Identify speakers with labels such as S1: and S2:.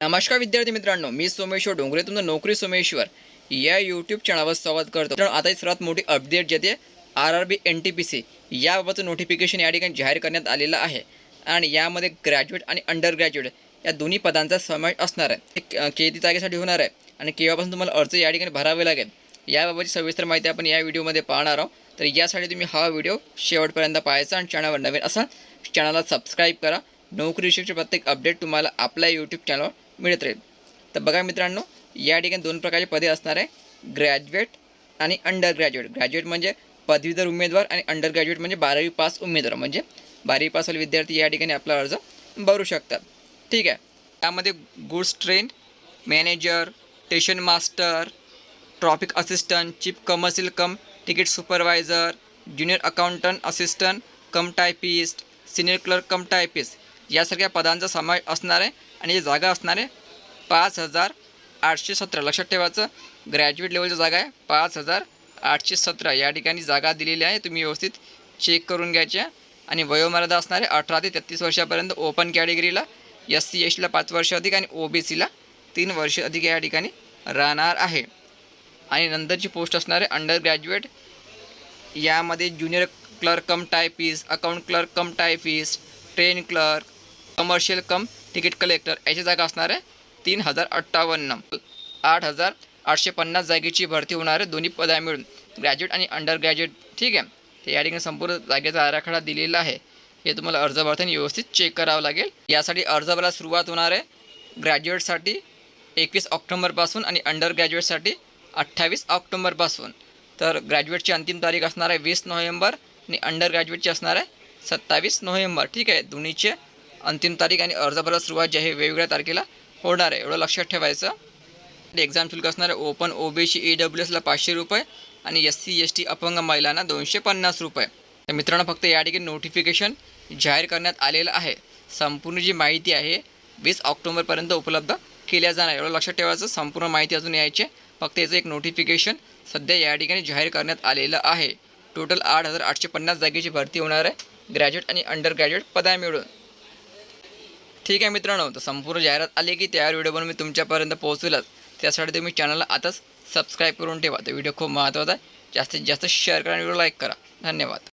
S1: नमस्कार विद्यार्थी मित्रांनो मी सोमेश्वर डोंगरे तुमचं नोकरी सोमेश्वर. या यूट्यूब चॅनलवर स्वागत करतो. तर आता ही सर्वात मोठी अपडेट जे R R B N T P C याबाबतचं नोटिफिकेशन या ठिकाणी जाहीर करण्यात आलेलं आहे. आणि यामध्ये ग्रॅज्युएट आणि अंडर ग्रॅज्युएट या दोन्ही पदांचा समावेश असणार आहे. हे किती तारखेसाठी होणार आहे आणि केव्हापासून तुम्हाला अर्ज या ठिकाणी भरावे लागेल याबाबतची सविस्तर माहिती आपण या व्हिडिओमध्ये पाहणार आहोत. तर यासाठी तुम्ही हा व्हिडिओ शेवटपर्यंत पाहायचा आणि चॅनलवर नवीन असाल चॅनलला सबस्क्राईब करा. नोकरीविषयीचे प्रत्येक अपडेट तुम्हाला आपल्या यूट्यूब चॅनलवर मिळत राहील. तर बघा मित्रांनो या ठिकाणी दोन प्रकारचे पदे असणार आहे. ग्रॅज्युएट आणि अंडर ग्रॅज्युएट ग्रॅज्युएट म्हणजे पदवीधर उमेदवार आणि अंडर ग्रॅज्युएट म्हणजे बारावी पास उमेदवार. म्हणजे बारावी पासवाले विद्यार्थी या ठिकाणी आपला अर्ज भरू शकतात. ठीक आहे. त्यामध्ये goods train manager station master traffic assistant chief commercial cum ticket supervisor junior accountant assistant cum typist senior clerk cum typist यासारख्या पदांचा समावेश असणार आहे. आणि ही जागा असणार आहे पाच हजार आठशे सतरा. लक्षात ठेवायचं ग्रॅज्युएट लेवलची जागा आहे पाच हजार आठशे सतरा. या ठिकाणी जागा दिलेली आहे तुम्ही व्यवस्थित चेक करून घ्यायच्या. आणि वयोमर्यादा असणार आहे अठरा ते तेहतीस वर्षापर्यंत ओपन कॅटेगरीला एस सी एस टीला पाच वर्ष अधिक आणि ओ बी सीला तीन वर्ष अधिक या ठिकाणी राहणार आहे. आणि नंतरची पोस्ट असणार आहे अंडर ग्रॅज्युएट यामध्ये junior clerk cum typist account clerk cum typist train clerk commercial cum ticket collector याची जागा असणार आहे तीन हजार अठ्ठावन्न. आठ हजार आठशे पन्नास जागेची भरती होणार आहे दोन्ही पदा मिळून. ग्रॅज्युएट आणि अंडर ग्रॅज्युएट ठीक आहे? तर या ठिकाणी संपूर्ण जागेचा आराखडा दिलेला आहे. हे तुम्हाला अर्ज भरताना व्यवस्थित चेक करावं लागेल. यासाठी अर्ज भरायला सुरुवात होणार आहे ग्रॅज्युएटसाठी एकवीस ऑक्टोंबरपासून आणि अंडर ग्रॅज्युएटसाठी अठ्ठावीस ऑक्टोंबरपासून. तर ग्रॅज्युएटची अंतिम तारीख असणार आहे वीस नोव्हेंबर आणि अंडर ग्रॅज्युएटची असणार आहे सत्तावीस नोव्हेंबर ठीक आहे? दोन्हीचे अंतिम तारीख आणि अर्ज भरायला सुरुवात जी आहे वेगवेगळ्या तारखेला होणार आहे. एवढं लक्षात ठेवायचं. एक्झाम शुल्क असणार आहे open O B C E W एसला पाचशे रुपये आणि एस सी एस टी अपंग महिलांना दोनशे पन्नास रुपये. तर मित्रांनो फक्त या ठिकाणी नोटिफिकेशन जाहीर करण्यात आलेलं आहे. संपूर्ण जी माहिती आहे वीस ऑक्टोबरपर्यंत उपलब्ध केल्या जाणार एवढं लक्षात ठेवायचं संपूर्ण माहिती अजून यायची आहे. फक्त याचं एक नोटिफिकेशन सध्या या ठिकाणी जाहीर करण्यात आलेलं आहे. टोटल आठ हजार आठशे पन्नास जागेची भरती होणार आहे. ग्रॅज्युएट आणि अंडर ग्रॅज्युएट पदा मिळून. ठीक आहे मित्रांनो तर संपूर्ण जाहिरात आली की त्या व्हिडिओ बनवून मी तुमच्यापर्यंत पोहोचवलाच. त्यासाठी तुम्ही चॅनलला आताच सबस्क्राईब करून ठेवा. तर व्हिडिओ खूप महत्त्वाचा आहे. जास्तीत जास्त शेअर करा आणि व्हिडिओ लाईक करा. धन्यवाद.